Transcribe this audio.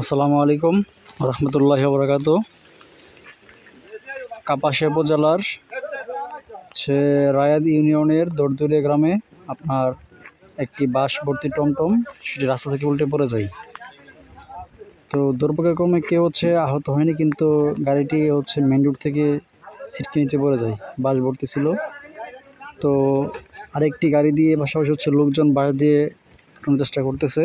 আসসালামু আলাইকুম রহমতুল্লাহ বরকাত কাপাসিয়া উপজেলার হচ্ছে রায়াদ ইউনিয়নের দরদুরিয়া গ্রামে আপনার একটি বাস ভর্তি টমটম, সেটি রাস্তা থেকে উল্টে পড়ে যায়। তো দুর্ভাগ্যক্রমে কেউ হচ্ছে আহত হয়নি, কিন্তু গাড়িটি হচ্ছে মেন রোড থেকে সিটকে নিচে পড়ে যায় বাস ভর্তি ছিল। তো আরেকটি গাড়ি দিয়ে পাশাপাশি হচ্ছে লোকজন বাস দিয়ে চেষ্টা করতেছে।